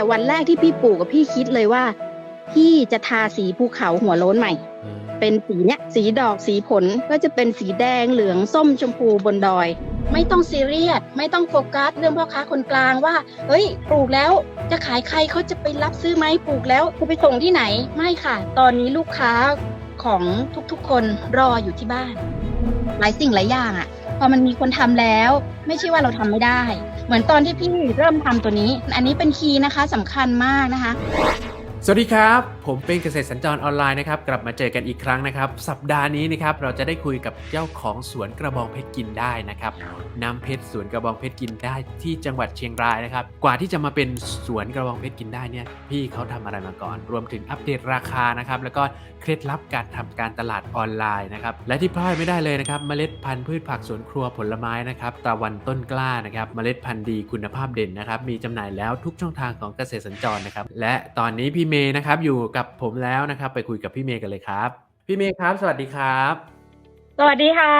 แต่วันแรกที่พี่ปลูกกับพี่คิดเลยว่า พี่จะทาสีภูเขาหัวโล้นใหม่ เป็นสีเนี้ย สีดอกสีผลก็จะเป็นสีแดงเหลืองส้มชมพูบนดอย ไม่ต้องซีเรียสไม่ต้องโฟกัสเรื่องพ่อค้าคนกลางว่า เฮ้ย ปลูกแล้วจะขายใครเขาจะไปรับซื้อไหมปลูกแล้วจะไปส่งที่ไหนไม่ค่ะ ตอนนี้ลูกค้าของทุกๆ คนรออยู่ที่บ้าน หลายสิ่งหลายอย่างอะ่ะ พอมันมีคนทำแล้ว ไม่ใช่ว่าเราทำไม่ได้ เหมือนตอนที่พี่เริ่มทำตัวนี้ อันนี้เป็นคีย์นะคะสำคัญมากนะคะ สวัสดีครับ ผมเป็นเกษตรสัญจรออนไลน์นะครับ กลับมาเจอกันอีกครั้งนะครับ สัปดาห์นี้นะครับเราจะได้คุยกับเจ้าของสวนกระบองเพชรกินได้นะครับน้ำเพชรสวนกระบองเพชรกินได้ที่จังหวัดเชียงรายนะครับ กว่าที่จะมาเป็นสวนกระบองเพชรกินได้เนี่ยพี่เขาทำอะไรมาก่อน รวมถึงอัปเดตราคานะครับ แล้วก็เคล็ดลับการทำการตลาดออนไลน์นะครับ และที่พลาดไม่ได้เลยนะครับเมล็ดพันธุ์พืชผักสวนครัวผลไม้นะครับตะวันต้นกล้านะครับเมล็ดพันธุ์ดีคุณภาพเด่นนะครับมีจำหน่ายแล้วทุกช่องทางของเกษตรสัญจรนะครับและตอนนี้พี่เมย์นะครับ อยู่กับผมแล้วนะครับ ไปคุยกับพี่เมย์กันเลยครับ พี่เมย์ครับ สวัสดีครับ สวัสดีค่ะ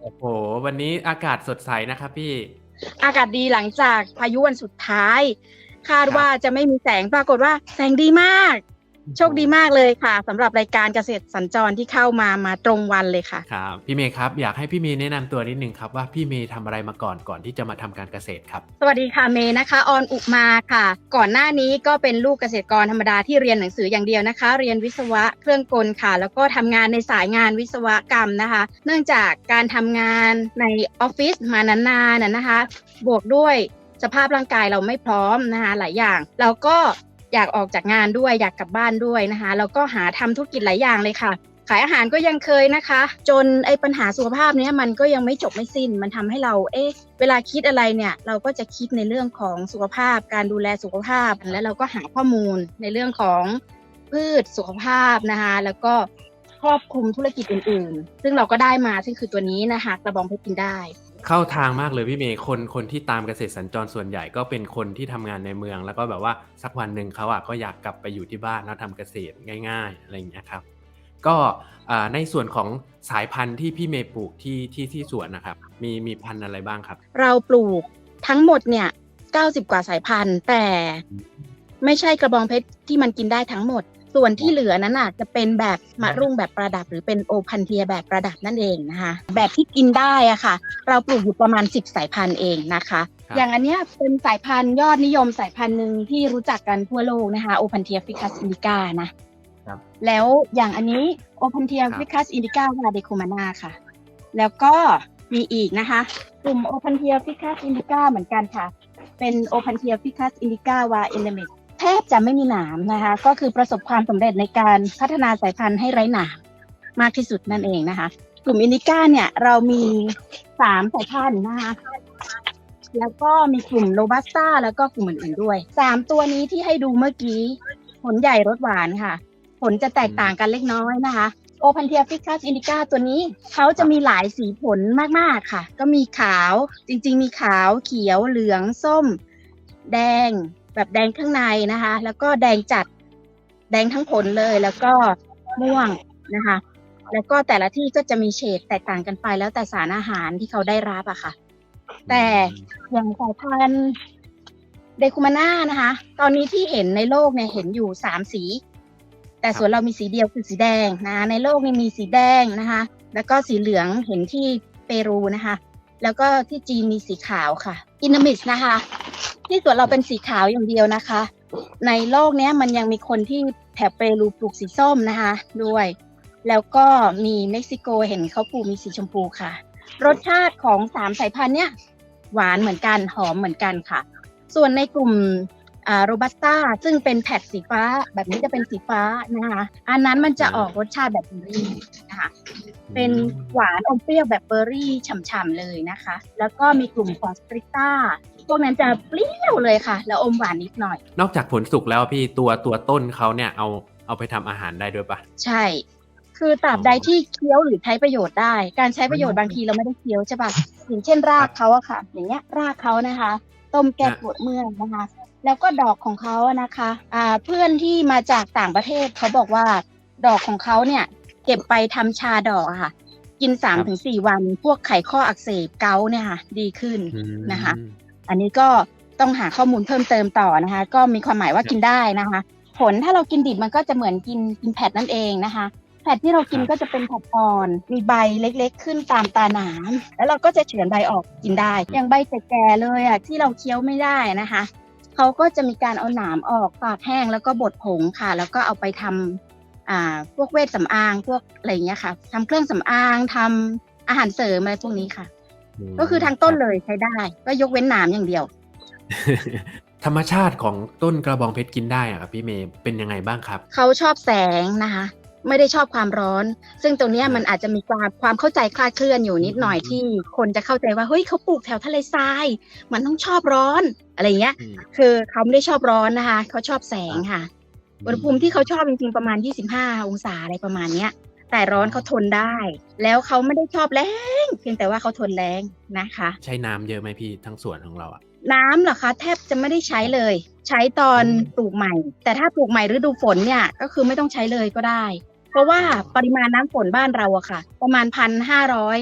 โอ้โหวันนี้อากาศสดใสนะครับพี่ อากาศดีหลังจากพายุวันสุดท้าย คาดครับว่าจะไม่มีแสงปรากฏว่าแสงดีมาก โชคดีมากเลยค่ะสำหรับรายการเกษตรสัญจรที่เข้ามามาตรงวันเลยค่ะครับพี่เมย์ครับอยากให้พี่เมย์แนะนำตัวนิดนึงครับว่าพี่เมย์ทำอะไรมาก่อนก่อนที่จะมาทำการเกษตรครับ สวัสดีค่ะเมย์นะคะออนอุมาค่ะ ก่อนหน้านี้ก็เป็นลูกเกษตรกรธรรมดาที่เรียนหนังสืออย่างเดียวนะคะ เรียนวิศวะเครื่องกลค่ะ แล้วก็ทำงานในสายงานวิศวกรรมนะคะ เนื่องจากการทำงานในออฟฟิศมานานๆนะนะคะ บวกด้วยสภาพร่างกายเราไม่พร้อมนะคะหลายอย่าง เราก็ อยากออกจากงานด้วยอยากกลับบ้านด้วยนะคะแล้วก็หาทำธุรกิจหลายอย่างเลยค่ะ ขายอาหารก็ยังเคยนะคะ จนไอ้ปัญหาสุขภาพเนี้ยมันก็ยังไม่จบไม่สิ้น มันทำให้เราเอ๊ะเวลาคิดอะไรเนี่ยเราก็จะคิดในเรื่องของสุขภาพ การดูแลสุขภาพ แล้วเราก็หาข้อมูลในเรื่องของพืชสุขภาพนะคะแล้วก็ครอบคลุมธุรกิจอื่น ๆ ซึ่งเราก็ได้มาซึ่งคือตัวนี้นะคะกระบองเพชรกินได้ เข้าทางมากเลยพี่เมย์คนคนที่ตามเกษตรสัญจรส่วนใหญ่ก็เป็นคนที่ทำงานในเมือง แล้วก็แบบว่าสักวันหนึ่งเขาอะก็อยากกลับไปอยู่ที่บ้านแล้วทำเกษตรง่าย ๆอะไรอย่างเงี้ยครับก็ในส่วนของสายพันธุ์ที่พี่เมย์ปลูกที่ที่ที่สวนนะครับ มีมีพันธุ์อะไรบ้างครับ เราปลูกทั้งหมดเนี่ย90กว่าสายพันธุ์ แต่ไม่ใช่กระบองเพชรที่มันกินได้ทั้งหมด ส่วนที่เหลือนั้นอาจจะเป็นแบบมะรุ่งแบบประดับ หรือเป็นโอพันเทียแบบประดับนั่นเองนะคะ แบบที่กินได้อะค่ะ เราปลูกอยู่ประมาณ 10 สายพันธุ์เองนะคะครับอย่างอันเนี้ยเป็นสายพันธุ์ยอดนิยมสายพันธุ์หนึ่งที่รู้จักกันทั่วโลกนะคะโอพันเทียฟิคัสอินดิกานะครับแล้วอย่างอันนี้โอพันเทียครับฟิคัสอินดิกาวาเดโคมานาค่ะ แล้วก็มีอีกนะคะ กลุ่มโอพันเทียฟิคัสอินดิกาเหมือนกันค่ะ เป็นโอพันเทียฟิคัสอินดิกาวาเอเลเมตแทบจะไม่มีหนามนะคะ ก็คือประสบความสำเร็จในการพัฒนาสายพันธุ์ให้ไร้หนามมากที่สุดนั่นเองนะคะ กลุ่มอินิก้าเนี่ยเรามีสามสายพันธุ์นะคะแล้วก็มีกลุ่มโรบัสต้าแล้วก็กลุ่มอื่นๆด้วยสามตัวนี้ที่ให้ดูเมื่อกี้ ผลใหญ่รสหวานค่ะ ผลจะแตกต่างกันเล็กน้อยนะคะ โอพันเทียฟิคัสอินดิก้าตัวนี้ เขาจะมีหลายสีผลมากๆค่ะ ก็มีขาวจริงๆ มีขาวเขียวเหลืองส้ม แดง แบบแดงข้างในนะคะ แล้วก็แดงจัดแดงทั้งผลเลย แล้วก็ม่วงนะคะ แล้วก็แต่ละที่ก็จะมีเฉดแตกต่างกันไป แล้วแต่สารอาหารที่เขาได้รับอะค่ะ แต่อย่างสายพันธุ์เดคูมาน่านะคะ ตอนนี้ที่เห็นในโลกเนี่ยเห็นอยู่สามสี แต่ส่วนเรามีสีเดียวคือสีแดงนะคะในโลกนี่มีสีแดงนะคะ แล้วก็สีเหลืองเห็นที่เปรูนะคะ แล้วก็ที่จีนมีสีขาวค่ะอินามิสนะคะ ที่ส่วนเราเป็นสีขาวอย่างเดียวนะคะ ในโลกนี้มันยังมีคนที่แถบเปรูปลูกสีส้มนะคะ ด้วย แล้วก็มีเม็กซิโกเห็นเขาปลูกมีสีชมพูค่ะ รสชาติของสามสายพันธุ์เนี่ยหวานเหมือนกันหอมเหมือนกันค่ะ ส่วนในกลุ่ม โรบัสต้าซึ่งเป็นแผ่นสีฟ้า แบบนี้จะเป็นสีฟ้านะคะ อันนั้นมันจะออกรสชาติแบบเบอร์รี่นะคะเป็นหวานอมเปรี้ยวแบบเบอร์รี่ฉ่ำๆเลยนะคะ แล้วก็มีกลุ่มของสตริต้าพวกนั้นจะเปรี้ยวเลยค่ะ แล้วอมหวานนิดหน่อย นอกจากผลสุกแล้วพี่ตัวตัวต้นเขาเนี่ยเอาเอาไปทำอาหารได้ด้วยปะใช่ คือตราบใดที่เคี้ยวหรือใช้ประโยชน์ได้ การใช้ประโยชน์บางทีเราไม่ได้เคี้ยวใช่ปะอย่างเช่นรากเขาอะค่ะ อย่างเงี้ยรากเขานะคะ ต้มแก้ปวดเมื่อยนะคะ แล้วก็ดอกของเขาอะนะคะอ่าเพื่อนที่มาจากต่างประเทศเขาบอกว่าดอกของเขาเนี่ย เก็บไปทำชาดอกอะค่ะ กินสามถึงสี่วัน พวกไขข้ออักเสบเกาต์เนี่ยค่ะ ดีขึ้นนะคะ อันนี้ก็ต้องหาข้อมูลเพิ่มเติมต่อนะคะ ก็มีความหมายว่ากินได้นะคะ ผลถ้าเรากินดิบมันก็จะเหมือนกินกินแผดนั่นเองนะคะแผดที่เรากินครับก็จะเป็นแผดอ่อน มีใบเล็กๆ ขึ้นตามตาหนาม แล้วเราก็จะเฉือนใบออกกินได้ อย่างใบแก่ๆเลยอะที่เราเคี้ยวไม่ได้นะคะ เขาก็จะมีการเอาหนามออกตากแห้งแล้วก็บดผงค่ะ แล้วก็เอาไปทำอ่าพวกเวชสำอางพวกอะไรอย่างเงี้ยค่ะทำเครื่องสำอางทำอาหารเสริมอะไรพวกนี้ค่ะ ก็คือทางต้นเลยใช้ได้ ก็ยกเว้นหนามอย่างเดียว ธรรมชาติของต้นกระบองเพชรกินได้อะครับพี่เมย์เป็นยังไงบ้างครับ เขาชอบแสงนะคะ ไม่ได้ชอบความร้อน ซึ่งตรงเนี้ยครับมันอาจจะมีความความเข้าใจคลาดเคลื่อนอยู่นิดหน่อยอืมที่คนจะเข้าใจว่าเฮ้ยเขาปลูกแถวทะเลทราย มันต้องชอบร้อนอะไรเงี้ยอืมคือเขาไม่ได้ชอบร้อนนะคะเขาชอบแสงค่ะอุณหภูมิที่เขาชอบจริงๆประมาณ 25 องศาอะไรประมาณเนี้ย แต่ร้อนเขาทนได้ แล้วเขาไม่ได้ชอบแรงเพียงแต่ว่าเขาทนแรงนะคะ ใช้น้ำเยอะไหมพี่ทั้งสวนของเราอะน้ำเหรอคะแทบจะไม่ได้ใช้เลย ใช้ตอนอืมปลูกใหม่ แต่ถ้าปลูกใหม่ฤดูฝนเนี่ยก็คือไม่ต้องใช้เลยก็ได้ เพราะว่าอ๋อปริมาณน้ำฝนบ้านเราอะค่ะ ประมาณพันห้าร้อย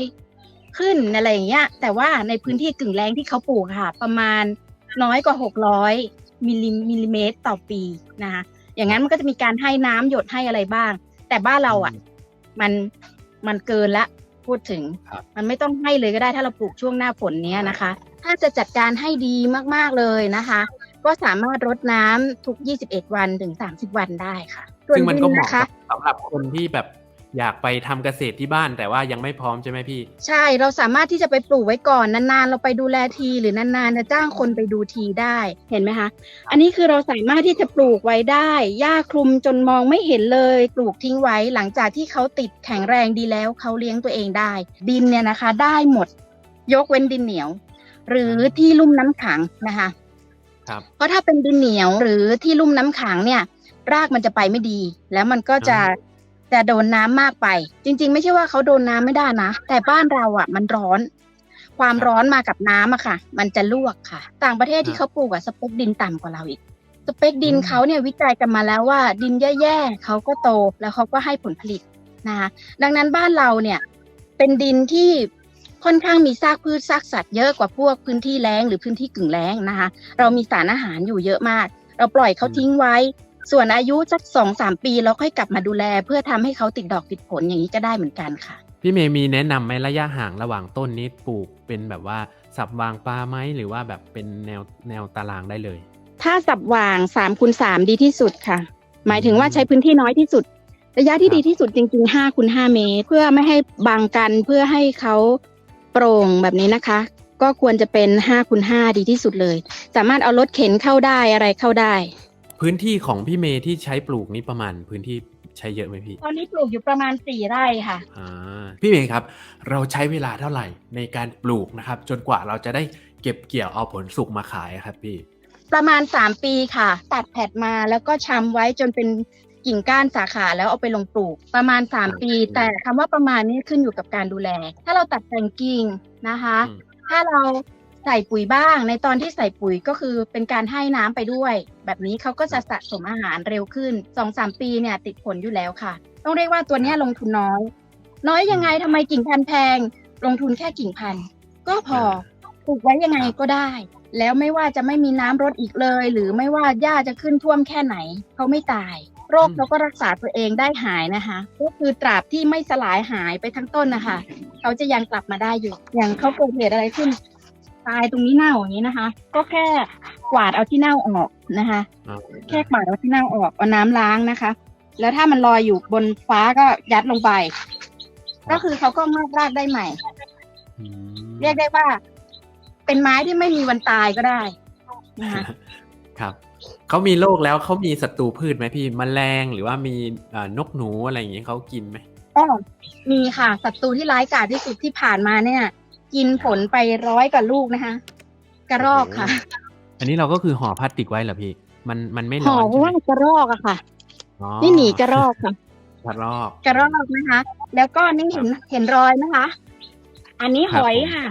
ขึ้นอะไรอย่างเงี้ย แต่ว่าในพื้นที่กึ่งแรงที่เขาปลูกอะค่ะ ประมาณน้อยกว่าหกร้อยมิลลิมิลลิเมตรต่อปีนะคะอย่างนั้นมันก็จะมีการให้น้ำหยดให้อะไรบ้าง แต่บ้านเราอะมันมันเกินละพูดถึงครับมันไม่ต้องให้เลยก็ได้ถ้าเราปลูกช่วงหน้าฝนเนี้ยนะคะ ถ้าจะจัดการให้ดีมากๆเลยนะคะ ก็สามารถรดน้ำทุก 21 วันถึง 30 วันได้ค่ะส่ว ซึ่งมันก็เหดิมาะนะคะกับสำหรับคนที่แบบอยากไปทำเกษตรที่บ้านแต่ว่ายังไม่พร้อมใช่ไหมพี่ ใช่เราสามารถที่จะไปปลูกไว้ก่อนนานๆ เราไปดูแลทีหรือนานๆจะจ้างคนไปดูทีได้เห็นไหมคะ อันนี้คือเราสามารถที่จะปลูกไว้ได้หญ้าคลุมจนมองไม่เห็นเลย ปลูกทิ้งไว้หลังจากที่เขาติดแข็งแรงดีแล้วเขาเลี้ยงตัวเองได้ ดินเนี่ยนะคะ ได้หมด ยกเว้นดินเหนียว หรือที่ลุ่มน้ำขังนะคะ ครับเพราะถ้าเป็นดินเหนียวหรือที่ลุ่มน้ำขังเนี่ย รากมันจะไปไม่ดี แล้วมันก็จะอ่จะโดนน้ำมากไป จริง ๆ ไม่ใช่ว่าเขาโดนน้ำไม่ได้นะ แต่บ้านเราอะ มันร้อน ความร้อนมากับน้ำอะค่ะ มันจะลวกค่ะ ต่างประเทศที่เขาปลูกอะสเปคดินต่ำกว่าเราอีกสเปคดินเขาเนี่ยวิจัยกันมาแล้วว่า ดินแย่ๆเขาก็โตแล้วเขาก็ให้ผลผลิตนะคะดังนั้นบ้านเราเนี่ยเป็นดินที่ค่อนข้างมีซากพืชซากสัตว์เยอะกว่าพวกพื้นที่แล้งหรือพื้นที่กึ่งแล้งนะคะ เรามีสารอาหารอยู่เยอะมาก เราปล่อยเขาทิ้งไว้ ส่วนอายุสักสองสามปีเราค่อยกลับมาดูแล เพื่อทำให้เขาติดดอกติดผลอย่างนี้ก็ได้เหมือนกันค่ะ พี่เมย์มีแนะนำไหมระยะห่างระหว่างต้นนี้ปลูกเป็นแบบว่าสับวางปลาไหมหรือว่าแบบเป็นแนวแนวตารางได้เลย ถ้าสับว่างสามคูณสามดีที่สุดค่ะ หมายถึงว่าใช้พื้นที่น้อยที่สุด ระยะที่ครับดีที่สุดจริงๆห้าคูณห้าเมตร เพื่อไม่ให้บังกันเพื่อให้เขาโปร่งแบบนี้นะคะ ก็ควรจะเป็นห้าคูณห้าดีที่สุดเลย สามารถเอารถเข็นเข้าได้อะไรเข้าได้ พื้นที่ของพี่เมย์ที่ใช้ปลูกนี้ประมาณพื้นที่ใช้เยอะไหมพี่ ตอนนี้ปลูกอยู่ประมาณสี่ไร่ค่ะอ่าพี่เมย์ครับ เราใช้เวลาเท่าไหร่ในการปลูกนะครับ จนกว่าเราจะได้เก็บเกี่ยวเอาผลสุกมาขายครับพี่ ประมาณสามปีค่ะ ตัดแผดมาแล้วก็ชำไว้จนเป็นกิ่งก้านสาขาแล้วเอาไปลงปลูกประมาณสามปีอืมแต่คำว่าประมาณนี้ขึ้นอยู่กับการดูแล ถ้าเราตัดแต่งกิ่งนะคะอืมถ้าเรา ใส่ปุ๋ยบ้าง ในตอนที่ใส่ปุ๋ยก็คือเป็นการให้น้ำไปด้วย แบบนี้เขาก็จะสะสมอาหารเร็วขึ้นสองสามปีเนี่ยติดผลอยู่แล้วค่ะ ต้องเรียกว่าตัวเนี้ยลงทุนน้อย น้อยยังไงทำไมกิ่งพันธุ์แพง ลงทุนแค่กิ่งพันธุ์ก็พอปลูกไว้ยังไงก็ได้ แล้วไม่ว่าจะไม่มีน้ำรดอีกเลย หรือไม่ว่าหญ้าจะขึ้นท่วมแค่ไหนเขาไม่ตาย โรคเขาก็รักษาตัวเองได้หายนะคะ ก็คือตราบที่ไม่สลายหายไปทั้งต้นนะคะเขาจะยังกลับมาได้อยู่อย่างเขาเกิดเหตุอะไรขึ้น ตายตรงนี้เน่าอย่างนี้นะคะ ก็แค่กวาดเอาที่เน่าออกนะคะอ่าแค่กวาดเอาที่เน่าออกเอาน้ำล้างนะคะ แล้วถ้ามันลอยอยู่บนฟ้าก็ยัดลงไป ก็คือเขาก็งอกรากได้ใหม่อืมเรียกได้ว่า เป็นไม้ที่ไม่มีวันตายก็ได้นะคะครับเขามีโรคแล้วเขามีศัตรูพืชไหมพี่แมลงหรือว่ามีเอ่อนกหนูอะไรอย่างเงี้ยเขากินไหมก็มีค่ะศัตรูที่ร้ายกาจที่สุดที่ผ่านมาเนี่ย กินผลไปร้อยกว่าลูกนะคะ กระรอกค่ะ อันนี้เราก็คือห่อพลาสติกไว้เหรอพี่มันมันไม่หร้ออนเพใช่ราะไหมว่ากระรอกอะค่ะอ๋อนี่หนีกระรอกค่ะกระรอกกระรอกนะคะ แล้วก็นี่เห็นเห็นรอยไหมคะ อันนี้หอยค่ะ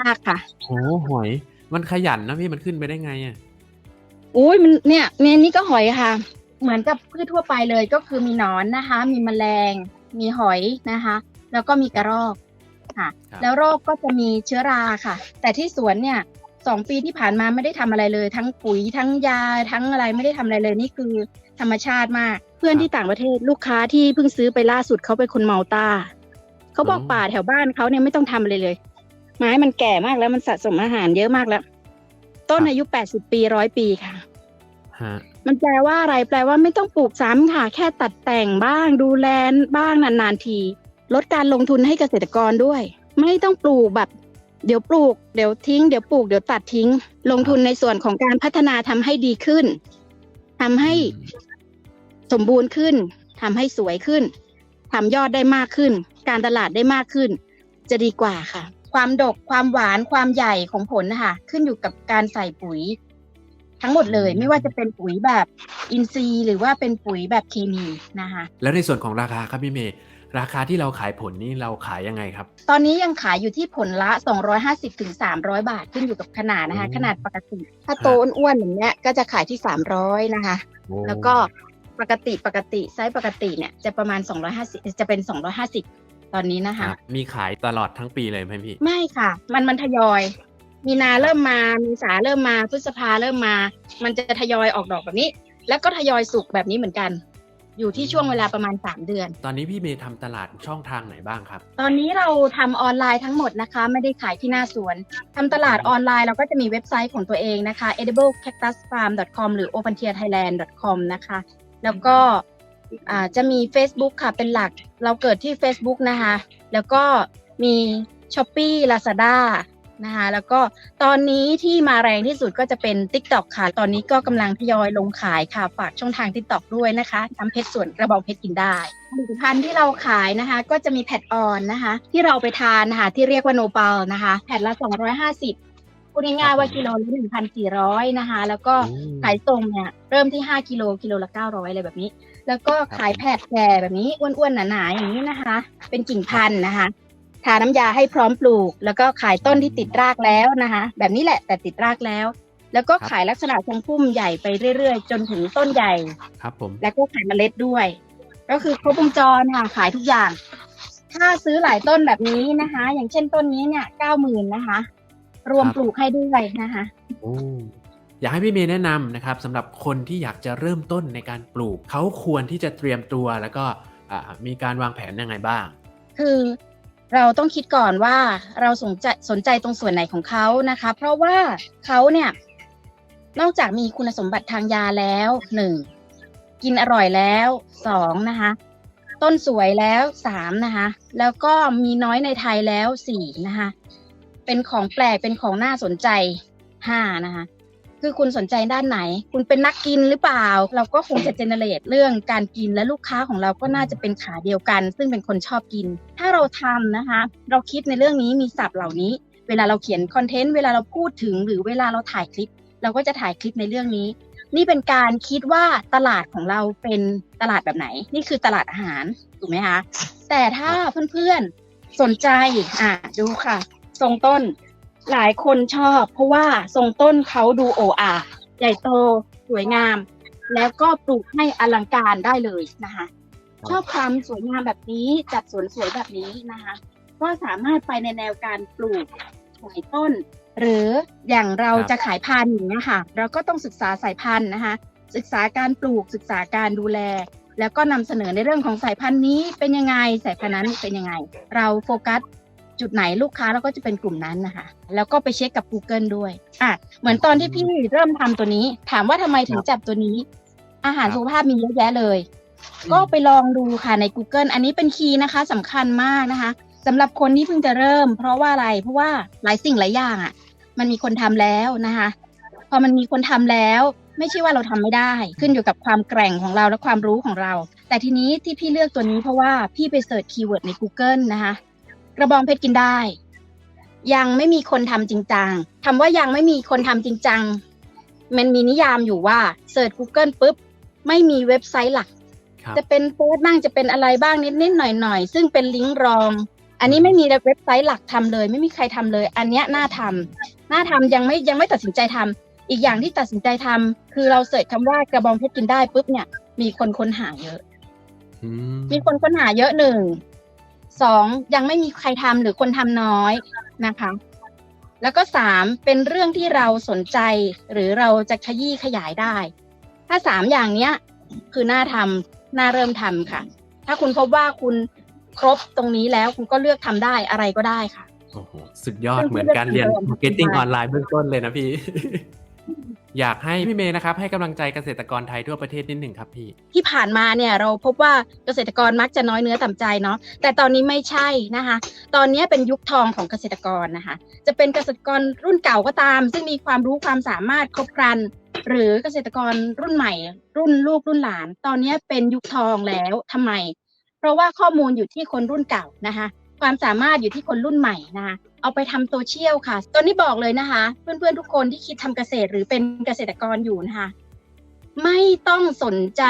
มากค่ะโอ้หอย มันขยันนะพี่มันขึ้นไปได้ไงอะอุ้ยมันเนี่ยเนี่ยนี่ก็หอยค่ะ เหมือนกับพืชทั่วไปเลยก็คือมีหนอนนะคะ มีแมลง มีหอยนะคะ แล้วก็มีกระรอก ค่ะครับแล้วโรคก็จะมีเชื้อราค่ะ แต่ที่สวนเนี่ยสองปีที่ผ่านมาไม่ได้ทำอะไรเลย ทั้งปุ๋ยทั้งยาทั้งอะไรไม่ได้ทำอะไรเลยนี่คือธรรมชาติมาก เพื่อนที่ต่างประเทศลูกค้าที่เพิ่งซื้อไปล่าสุดเขาเป็นคนเมาตาเขาบอกอ๋อป่าแถวบ้านเขาเนี่ยไม่ต้องทำอะไรเลย ไม้มันแก่มากแล้วมันสะสมอาหารเยอะมากแล้ว ต้นอายุแปดสิบปีร้อยปีค่ะฮะมันแปลว่าอะไรแปลว่าไม่ต้องปลูกซ้ำค่ะ แค่ตัดแต่งบ้างดูแลบ้างนานๆที ลดการลงทุนให้เกษตรกรด้วย ไม่ต้องปลูกแบบ เดี๋ยวปลูก เดี๋ยวทิ้ง เดี๋ยวปลูกเดี๋ยวตัดทิ้ง ลงทุนในส่วนของการพัฒนาทำให้ดีขึ้นทำให้สมบูรณ์ขึ้นทำให้สวยขึ้นทำยอดได้มากขึ้น การตลาดได้มากขึ้น จะดีกว่าค่ะ ความดกความหวานความใหญ่ของผลนะคะขึ้นอยู่กับการใส่ปุ๋ย ทั้งหมดเลยไม่ว่าจะเป็นปุ๋ยแบบอินทรีย์ หรือว่าเป็นปุ๋ยแบบเคมีนะคะ แล้วในส่วนของราคาครับพี่เมย์ ราคาที่เราขายผลนี่เราขายยังไงครับ ตอนนี้ยังขายอยู่ที่ผลละ 250ถึง300 บาทขึ้นอยู่กับขนาดนะคะอืมขนาดปกติ ถ้าโตอ้วนๆอย่างเงี้ยก็จะขายที่ 300 นะคะ แล้วก็ปกติปกติไซส์ปกติเนี่ยจะประมาณ 250 จะเป็น 250 ตอนนี้นะครัคะบมีขายตลอดทั้งปีเลยไหมพี่ ไม่ค่ะ มันมันทยอย มีนาเริ่มมามีสาเริ่มมาพฤษภาเริ่มมา มันจะทยอยออกดอกแบบนี้ แล้วก็ทยอยสุกแบบนี้เหมือนกัน อยู่ที่ช่วงเวลาประมาณ 3 เดือน ตอนนี้พี่เมย์ทำตลาดช่องทางไหนบ้างครับ ตอนนี้เราทำออนไลน์ทั้งหมดนะคะ ไม่ได้ขายที่หน้าสวนทำตลาดออนไลน์เราก็จะมีเว็บไซต์ของตัวเองนะคะ ediblecactusfarm.com หรือ opentierthailand.com นะคะ แล้วก็อ่าจะมี Facebook ค่ะเป็นหลักเราเกิดที่ Facebook นะคะ แล้วก็มี Shopee Lazada นะคะแล้วก็ตอนนี้ที่มาแรงที่สุดก็จะเป็น TikTok ค่ะ ตอนนี้ก็กำลังทยอยลงขายค่ะ ฝากช่องทาง TikTok ด้วยนะคะน้ำเพชรส่วนกระบองเพชรกินได้ผลิตภัณฑ์ที่เราขายนะคะ ก็จะมีแพดออนนะคะ ที่เราไปทานนะคะที่เรียกว่าโนเปลนะคะแผ่นละ 250พูดง่ายๆว่ากิโลละ1,400นะคะ แล้วก็อืมขายส่งเนี่ยเริ่มที่5กิโลกิโลละ900อะไรแบบนี้ แล้วก็ขายแผดแก่แบบนี้อ้วนๆหนาๆอย่างนี้นะคะ เป็นกิ่งพันธุ์นะคะ ทาน้ำยาให้พร้อมปลูก แล้วก็ขายต้นที่ติดรากแล้วนะคะ แบบนี้แหละแต่ติดรากแล้ว แล้วก็ขายลักษณะทรงพุ่มใหญ่ไปเรื่อยๆ จนถึงต้นใหญ่ครับผมแล้วก็ขายเมล็ดด้วย ก็คือครบวงจรค่ะขายทุกอย่าง ถ้าซื้อหลายต้นแบบนี้นะคะ อย่างเช่นต้นนี้เนี่ยเก้าหมื่นนะคะ รวมครับปลูกให้ด้วยนะคะโอ้อยากให้พี่เมย์แนะนำนะครับสำหรับคนที่อยากจะเริ่มต้นในการปลูก เขาควรที่จะเตรียมตัวแล้วก็อ่ามีการวางแผนยังไงบ้าง คือ เราต้องคิดก่อนว่าเราสนใจสนใจตรงส่วนไหนของเขานะคะ เพราะว่าเขาเนี่ยนอกจากมีคุณสมบัติทางยาแล้วหนึ่งกินอร่อยแล้วสองนะคะต้นสวยแล้วสามนะคะแล้วก็มีน้อยในไทยแล้วสี่นะคะเป็นของแปลกเป็นของน่าสนใจห้านะคะ คือคุณสนใจด้านไหน คุณเป็นนักกินหรือเปล่า เราก็คงจะเจเนเรตเรื่องการกินและลูกค้าของเราก็น่าจะเป็นขาเดียวกัน ซึ่งเป็นคนชอบกิน ถ้าเราทำนะคะ เราคิดในเรื่องนี้มีศัพท์เหล่านี้ เวลาเราเขียนคอนเทนต์เวลาเราพูดถึง หรือเวลาเราถ่ายคลิป เราก็จะถ่ายคลิปในเรื่องนี้ นี่เป็นการคิดว่าตลาดของเราเป็นตลาดแบบไหน นี่คือตลาดอาหารถูกไหมคะแต่ถ้าเพื่อนๆสนใจอะดูค่ะทรงต้น หลายคนชอบ เพราะว่าทรงต้นเขาดูโออาใหญ่โตสวยงาม แล้วก็ปลูกให้อลังการได้เลยนะคะ ชอบความสวยงามแบบนี้จัดสวนสวยแบบนี้นะคะ ก็สามารถไปในแนวการปลูกหลายต้น หรืออย่างเราครับจะขายพันธุ์อย่างนี้ยค่ะเราก็ต้องศึกษาสายพันธุ์นะคะ ศึกษาการปลูกศึกษาการดูแล แล้วก็นำเสนอในเรื่องของสายพันธุ์นี้เป็นยังไงสายพันธุ์นั้นเป็นยังไง เราโฟกัส จุดไหนลูกค้าเราก็จะเป็นกลุ่มนั้นนะคะ แล้วก็ไปเช็คกับ Google ด้วยอะเหมือนตอนที่พี่เริ่มทำตัวนี้ ถามว่าทำไมถึงจับตัวนี้ อาหารครับสุขภาพมีเยอะแยะเลย ก็ไปลองดูค่ะใน Google อันนี้เป็นคีย์นะคะสำคัญมากนะคะสำหรับคนที่เพิ่งจะเริ่ม เพราะว่าอะไรเพราะว่าหลายสิ่งหลายอย่างอะ มันมีคนทำแล้วนะคะ พอมันมีคนทำแล้วไม่ใช่ว่าเราทำไม่ได้ ขึ้นอยู่กับความแกร่งของเราและความรู้ของเรา แต่ทีนี้ที่พี่เลือกตัวนี้เพราะว่าพี่ไปเสิร์ชคีย์เวิร์ดใน Google นะคะ กระบองเพชรกินได้ ยังไม่มีคนทำจริงจังคำว่ายังไม่มีคนทำจริงจัง มันมีนิยามอยู่ว่าเสิร์ช Google ปุ๊บ ไม่มีเว็บไซต์หลักครับจะเป็นโพสต์บ้างจะเป็นอะไรบ้างนิดๆหน่อยๆ ซึ่งเป็นลิงก์รอง อันนี้ไม่มีเว็บไซต์หลักทำเลย ไม่มีใครทำเลย อันเนี้ยน่าทำน่าทำยังไม่ยังไม่ตัดสินใจทำอีกอย่างที่ตัดสินใจทำคือเราเสิร์ชคำว่ากระบองเพชรกินได้ปุ๊บเนี่ยมีคนค้นหาเยอะอืมมีคนค้นหาเยอะหนึ่ง สองยังไม่มีใครทำหรือคนทำน้อยนะคะ แล้วก็สามเป็นเรื่องที่เราสนใจ หรือเราจะขยี้ขยายได้ ถ้าสามอย่างเนี้ย คือน่าทำน่าเริ่มทำค่ะ ถ้าคุณพบว่าคุณครบตรงนี้แล้วคุณก็เลือกทำได้อะไรก็ได้ค่ะโอ้โหสุดยอดเหมือนการเรียนมาร์เก็ตติ้งออนไลน์เบื้องต้นเลยนะพี่ อยากให้พี่เมย์นะครับ ให้กำลังใจเกษตรกรไทยทั่วประเทศนิดหนึ่งครับพี่ที่ผ่านมาเนี่ยเราพบว่าเกษตรกรมักจะน้อยเนื้อต่ำใจเนาะแต่ตอนนี้ไม่ใช่นะคะ ตอนนี้เป็นยุคทองของเกษตรกรนะคะ จะเป็นเกษตรกรรุ่นเก่าก็ตาม ซึ่งมีความรู้ความสามารถครบครัน หรือเกษตรกรรุ่นใหม่ รุ่นลูกรุ่นหลาน ตอนนี้เป็นยุคทองแล้วทำไม เพราะว่าข้อมูลอยู่ที่คนรุ่นเก่านะคะ ความสามารถอยู่ที่คนรุ่นใหม่นะคะ เอาไปทำโซเชียลค่ะ ตอนนี้บอกเลยนะคะ เพื่อนๆทุกคนที่คิดทำเกษตรหรือเป็นเกษตรกรอยู่นะคะ ไม่ต้องสนใจ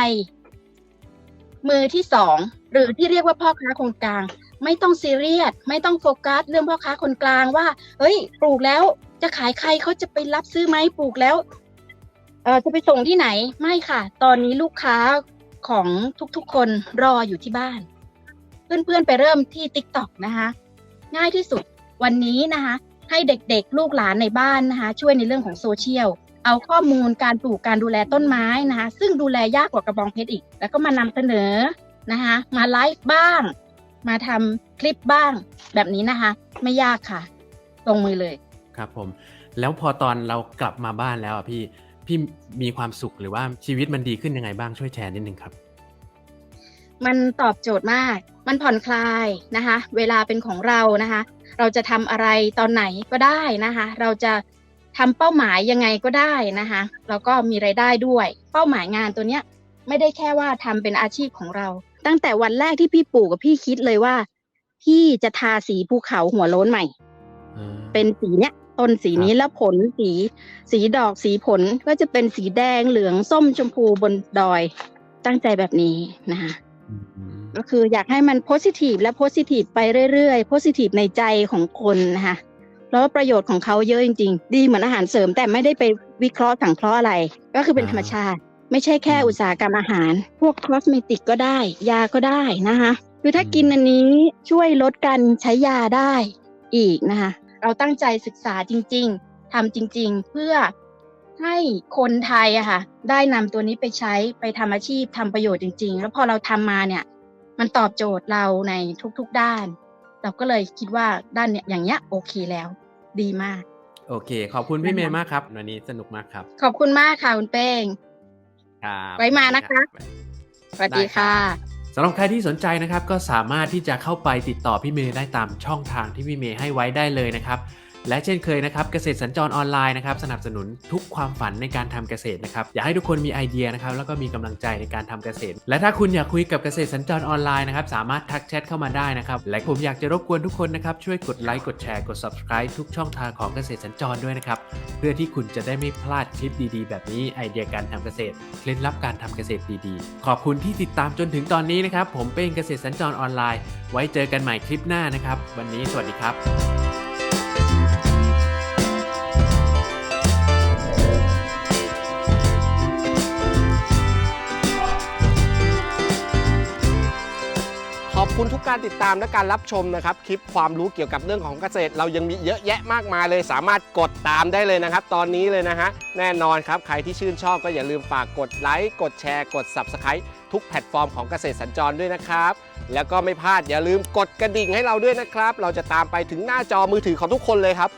มือที่สองหรือที่เรียกว่าพ่อค้าคนกลาง ไม่ต้องซีเรียสไม่ต้องโฟกัส เรื่องพ่อค้าคนกลางว่า เฮ้ย ปลูกแล้วจะขายใครเขาจะไปรับซื้อไหมปลูกแล้วเออจะไปส่งที่ไหนไม่ค่ะ ตอนนี้ลูกค้าของทุกๆคนรออยู่ที่บ้าน เพื่อนๆไปเริ่มที่ t ิ k t o k นะคะ ง่ายที่สุด วันนี้นะคะให้เด็กๆ ลูกหลานในบ้านนะคะ ช่วยในเรื่องของโซเชียล เอาข้อมูลการปลูกการดูแลต้นไม้นะคะ ซึ่งดูแลยากกว่ากระบองเพชรอีก แล้วก็มานำเสนอนะคะ มาไลฟ์บ้าง มาทำคลิปบ้าง แบบนี้นะคะ ไม่ยากค่ะ ตรงมือเลยครับผม แล้วพอตอนเรากลับมาบ้านแล้วอะพี่พี่มีความสุขหรือว่าชีวิตมันดีขึ้นยังไงบ้างช่วยแชร์นิดนึงครับ มันตอบโจทย์มาก มันผ่อนคลายนะคะ เวลาเป็นของเรานะคะ เราจะทำอะไรตอนไหนก็ได้นะคะ เราจะทำเป้าหมายยังไงก็ได้นะคะแล้วก็มีไรายได้ด้วย เป้าหมายงานตัวเนี้ยไม่ได้แค่ว่าทำเป็นอาชีพของเรา ตั้งแต่วันแรกที่พี่ปลูกกับพี่คิดเลยว่า พี่จะทาสีภูเขาหัวโล้นใหม่เป็นสีเนี้ยต้นสีนี้แล้วผลสี สีดอกสีผลก็จะเป็นสีแดงเหลืองส้มชมพูบนดอย ตั้งใจแบบนี้นะคะอืม ก็คืออยากให้มันโพสิทีฟและโพสิทีฟไปเรื่อยๆโพสิทีฟในใจของคนนะคะเพราะว่าประโยชน์ของเขาเยอะจริง ๆ ดีเหมือนอาหารเสริมแต่ไม่ได้ไปวิเคราะห์สังเคราะห์อะไร ก็คือเป็นธรรมชาติ ไม่ใช่แค่อุตสาหกรรมอาหาร พวกคอสเมติกก็ได้ ยาก็ได้นะคะคือถ้ากินอันนี้ช่วยลดการใช้ยาได้อีกนะคะ เราตั้งใจศึกษาจริง ๆทำจริง ๆ เพื่อ ให้คนไทยอะค่ะได้นำตัวนี้ไปใช้ไปทำอาชีพทำประโยชน์จริง ๆ แล้วพอเราทำมาเนี่ย มันตอบโจทย์เราในทุกๆด้าน เราก็เลยคิดว่าด้านเนี้ยอย่างเงี้ยโอเคแล้ว ดีมาก โอเค ขอบคุณพี่เมย์มากครับ วันนี้สนุกมากครับ ขอบคุณมากค่ะคุณเป้งครับไว้มานะคะสวัสดีค่ะสำหรับใครที่สนใจนะครับ ก็สามารถที่จะเข้าไปติดต่อพี่เมย์ได้ตามช่องทางที่พี่เมย์ให้ไว้ได้เลยนะครับ และเช่นเคยนะครับเกษตรสัญจรออนไลน์นะครับสนับสนุนทุกความฝันในการทำเกษตรนะครับอยากให้ทุกคนมีไอเดียนะครับแล้วก็มีกำลังใจในการทำเกษตร และถ้าคุณอยากคุยกับเกษตรสัญจรออนไลน์นะครับสามารถทักแชทเข้ามาได้นะครับและผมอยากจะรบกวนทุกคนนะครับช่วยกดไลค์กดแชร์กด subscribe ทุกช่องทางของเกษตรสัญจรด้วยนะครับเพื่อที่คุณจะได้ไม่พลาดคลิปดีๆ แบบนี้ไอเดียการทำเกษตรเคล็ดลับการทำเกษตรดีๆ ขอบคุณที่ติดตามจนถึงตอนนี้นะครับผมเป็นเกษตรสัญจรออนไลน์ ไว้เจอกันใหม่คลิปหน้านะครับ วันนี้สวัสดีครับขอบ คุณทุกการติดตามและการรับชมนะครับ คลิปความรู้เกี่ยวกับเรื่องของเกษตร เรายังมีเยอะแยะมากมายเลย สามารถกดตามได้เลยนะครับ ตอนนี้เลยนะฮะแน่นอนครับ ใครที่ชื่นชอบก็อย่าลืมฝากกดไลค์กดแชร์ กด Subscribe ทุกแพลตฟอร์มของเกษตรสัญจรด้วยนะครับ แล้วก็ไม่พลาดอย่าลืมกดกระดิ่งให้เราด้วยนะครับ เราจะตามไปถึงหน้าจอมือถือของทุกคนเลยครับ